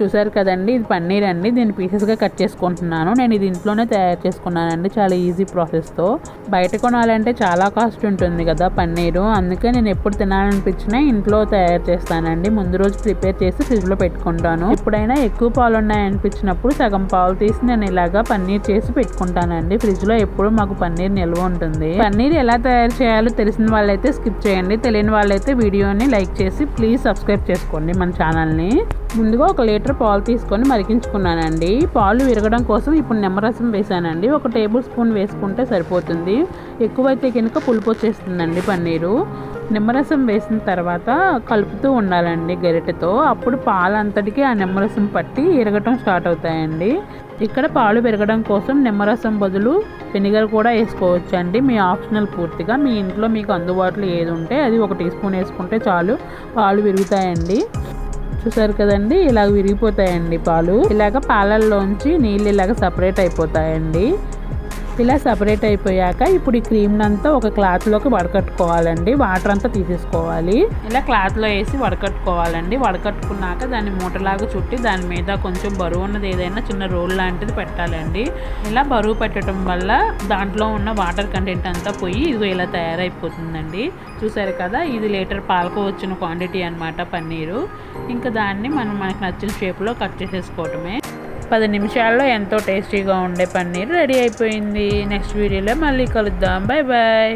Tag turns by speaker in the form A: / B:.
A: చూసారు కదండి ఇది పన్నీర్ అండి. దీన్ని పీసెస్గా కట్ చేసుకుంటున్నాను. నేను ఇది ఇంట్లోనే తయారు చేసుకున్నానండి చాలా ఈజీ ప్రాసెస్తో బయట కొనాలంటే చాలా కాస్ట్ ఉంటుంది కదా పన్నీరు. అందుకే నేను ఎప్పుడు తినాలనిపించినా ఇంట్లో తయారు చేస్తానండి. ముందు రోజు ప్రిపేర్ చేసి ఫ్రిడ్జ్లో పెట్టుకుంటాను. ఎప్పుడైనా ఎక్కువ పాలు ఉన్నాయనిపించినప్పుడు సగం పాలు తీసి నేను ఇలాగా పన్నీర్ చేసి పెట్టుకుంటానండి. ఫ్రిడ్జ్లో ఎప్పుడు మాకు పన్నీర్ నిల్వ ఉంటుంది. పన్నీర్ ఎలా తయారు చేయాలో తెలిసిన వాళ్ళైతే స్కిప్ చేయండి. తెలియని వాళ్ళైతే వీడియోని లైక్ చేసి ప్లీజ్ సబ్స్క్రైబ్ చేసుకోండి మన ఛానల్ని ముందుగా ఒక లీటర్ పాలు తీసుకొని మరిగించుకున్నానండి. పాలు విరగడం కోసం ఇప్పుడు నిమ్మరసం వేసానండి. ఒక టేబుల్ స్పూన్ వేసుకుంటే సరిపోతుంది. ఎక్కువైతే కనుక పులుపు వచ్చేస్తుందండి పన్నీరు. నిమ్మరసం వేసిన తర్వాత కలుపుతూ ఉండాలండి గరిటెతో. అప్పుడు పాలంతటికి ఆ నిమ్మరసం పట్టి ఇరగటం స్టార్ట్ అవుతాయండి. ఇక్కడ పాలు పెరగడం కోసం నిమ్మరసం బదులు వెనిగర్ కూడా వేసుకోవచ్చు అండి మీ ఆప్షనల్ పూర్తిగా మీ ఇంట్లో మీకు అందుబాటులో ఏది ఉంటే అది ఒక టీ స్పూన్ వేసుకుంటే చాలు పాలు విరుగుతాయండి. చూసారు కదండి? ఇలాగ విరిగిపోతాయండి పాలు. ఇలాగ పాలల్లోంచి నీళ్ళు ఇలాగ సపరేట్ అయిపోతాయండి. ఇలా సపరేట్ అయిపోయాక ఇప్పుడు ఈ క్రీమ్ అంతా ఒక క్లాత్లోకి వడకట్టుకోవాలండి. వాటర్ అంతా తీసేసుకోవాలి. ఇలా క్లాత్లో వేసి వడకట్టుకోవాలండి. వడకట్టుకున్నాక దాన్ని మూటలాగా చుట్టి దాని మీద కొంచెం బరువు ఉన్నది ఏదైనా చిన్న రోల్ లాంటిది పెట్టాలండి. ఇలా బరువు పెట్టడం వల్ల దాంట్లో ఉన్న వాటర్ కంటెంట్ అంతా పోయి ఇది ఇలా తయారైపోతుందండి. చూసారు కదా ఇది లీటర్ పాలకు వచ్చిన క్వాంటిటీ అన్నమాట పన్నీరు. ఇంకా దాన్ని మనం మనకు నచ్చిన షేప్లో కట్ చేసేసుకోవటమే. పది నిమిషాల్లో ఎంతో టేస్టీగా ఉండే పన్నీర్ రెడీ అయిపోయింది. నెక్స్ట్ వీడియోలో మళ్ళీ కలుద్దాం. Bye bye